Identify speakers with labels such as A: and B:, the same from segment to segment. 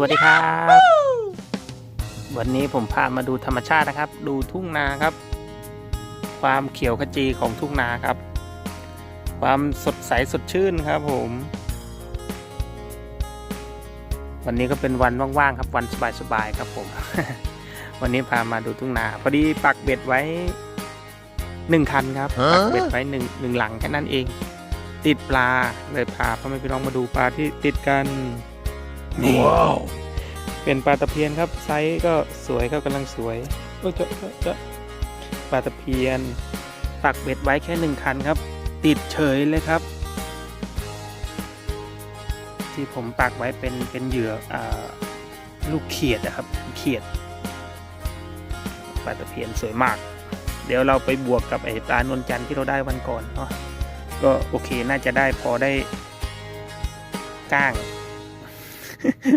A: วัสดีครับ วันนี้ผมพามาดูธรรมชาตินะครับ ดูทุ่งนาครับ ความเขียวขจีของทุ่งนาครับ ความสดใสสดชื่นครับผม วันนี้ก็เป็นวันว่างๆครับวันสบายๆครับผม วันนี้พามาดูทุ่งนา พอดีปักเบ็ดไว้หนึ่งคันครับปักเบ็ดไว้หนึ่งหนึ่งหลังแค่นั้นเอง ติดปลาเลยพาพ่อแม่พี่น้องมาดูปลาที่ติดกัน นี่เป็นปลาตะเพียนครับไซส์ก็สวยครับกำลังสวยโอ้ยเจะจะจะปลาตะเพียนปักเบ็ดไว้แค่หนึ่งคันครับ ติดเฉยเลยครับ ที่ผมปักไว้เป็นเป็นเหยื่ออาลูกเขียดนะครับเขียดปลาตะเพียนสวยมาก เดี๋ยวเราไปบวกกับไอ้ปลานวลจันทร์ที่เราได้วันก่อนเนาะก็โอเคน่าจะได้พอได้ก้าง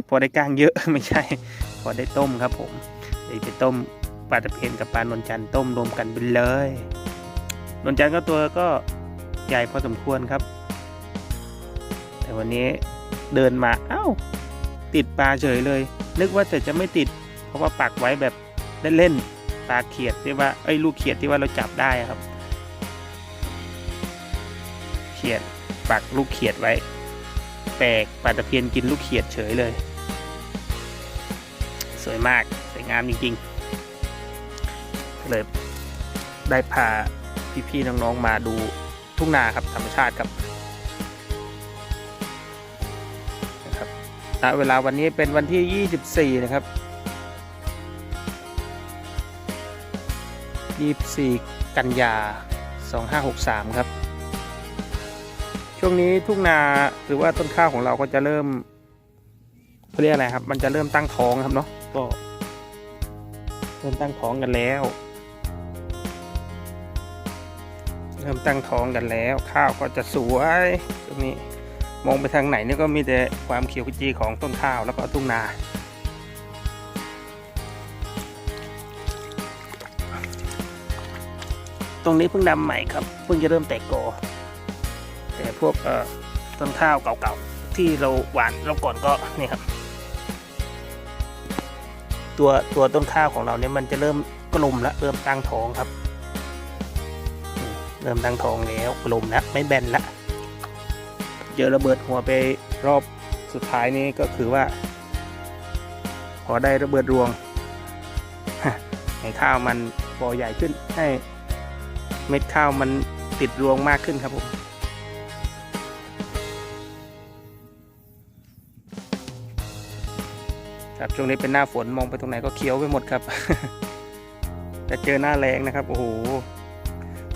A: พอได้ก้างเยอะไม่ใช่ พอได้ต้มครับผมเดี๋ยวไปต้มปลาตะเพียนกับปลานนจันต้มรวมกันไปเลยนนจันก็ตัวก็ใหญ่พอสมควรครับ แต่วันนี้เดินมาเอ้า ติดปลาเฉยเลย นึกว่าแต่จะไม่ติด เพราะว่าปักไว้แบบเล่นๆปลาเขียดที่ว่าไอ้ลูกเขียดที่ว่าเราจับได้ครับ เขียดปักลูกเขียดไว้ ปลกปลาตะเพียนกินลูกเขียดเฉยเลย สวยมาก สวยงามจริงๆเลยได้พาพี่ๆน้องๆมาดูทุ่งนาครับธรรมชาติครับนะครับณเวลาวันนี้เป็นวันที่ 24 นะครับ 24 กันยา 2563 ครับ ช่วงนี้ทุ่งนาหรือว่าต้นข้าวของเราก็จะเริ่มเรียกอะไรครับ มันจะเริ่มตั้งท้องครับเนาะก็เริ่มตั้งท้องกันแล้ว เริ่มตั้งท้องกันแล้ว ข้าวก็จะสวยช่วงนี้มองไปทางไหนนี่ก็มีแต่ความเขียวขจีของต้นข้าวแล้วก็ทุ่งนาตรงนี้เพิ่งดำใหม่ครับ เพิ่งจะเริ่มแตกกอ แต่พวกต้นข้าวเก่าๆที่เราหวานเราก่อนก็นี่ครับตัวตัวต้นข้าวของเราเนี่ยมันจะเริ่มกลมแล้วเริ่มตั้งท้องครับ เริ่มตั้งท้องแล้วกลมแล้วไม่แบนละเจอระเบิดหัวไปรอบสุดท้ายนี้ก็คือว่า พอได้ระเบิดรวงให้ข้าวมันพอใหญ่ขึ้นให้เม็ดข้าวมันติดรวงมากขึ้นครับผม ครับช่วงนี้เป็นหน้าฝนมองไปตรงไหนก็เขียวไปหมดครับแต่เจอหน้าแรงนะครับโอ้โห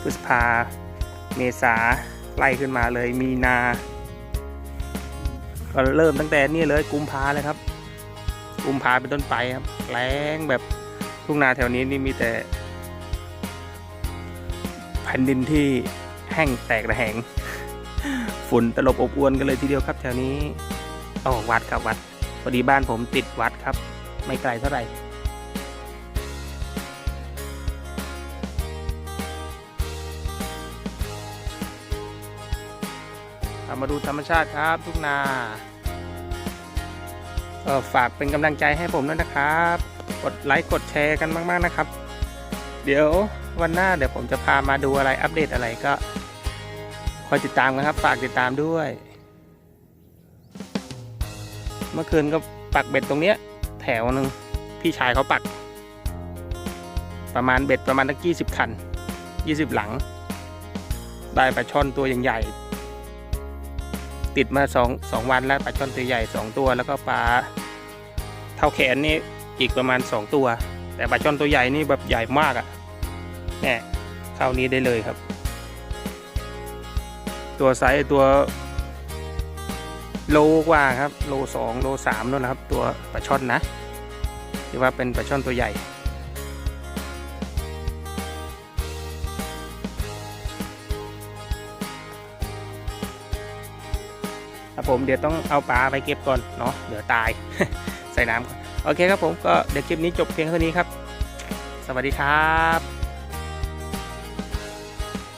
A: พฤษภาเมษาไล่ขึ้นมาเลยมีนา ก็เริ่มตั้งแต่นี่เลยกุมภาเลยครับ กุมภาเป็นต้นไปครับแรงแบบทุ่งนาแถวนี้นี่มีแต่ แผ่นดินที่แห้งแตกระแหงฝุ่นตลบอบอวนกันเลยทีเดียวครับแถวนี้อ๋อวัดครับวัด พอดีบ้านผมติดวัดครับ ไม่ไกลเท่าไหร่มาดูธรรมชาติครับทุกนาก็ฝากเป็นกำลังใจให้ผมด้วยนะครับ กดไลค์กดแชร์กันมาก ๆ นะครับ เดี๋ยววันหน้าเดี๋ยวผมจะพามาดูอะไรอัปเดตอะไรก็คอยติดตามกันครับ ฝากติดตามด้วย เมื่อคืนก็ปักเบ็ดตรงเนี้ย แถวหนึ่งพี่ชายเขาปัก ประมาณเบ็ดประมาณตั้งยี่สิบคันยี่สิบหลัง ได้ปลาช่อนตัวใหญ่ๆติดมาสองสองวันแล้วปลาช่อนตัวใหญ่สองตัวแล้วก็ปลาเท่าแขนนี่อีกประมาณสองตัว แต่ปลาช่อนตัวใหญ่นี่แบบใหญ่มากอะ่ะเนี่ยเข้านี้ได้เลยครับ ตัวไซส์ตัว โลกว่าครับ โลสองโลสามนู่นนะครับ ตัวปลาช่อนนะที่ว่าเป็นปลาช่อนตัวใหญ่ ครับผมเดี๋ยวต้องเอาปลาไปเก็บก่อนเนาะเดี๋ยวตาย ใส่น้ำโอเคครับผมก็เดี๋ยวคลิปนี้จบเพียงเท่านี้ครับ สวัสดีครับ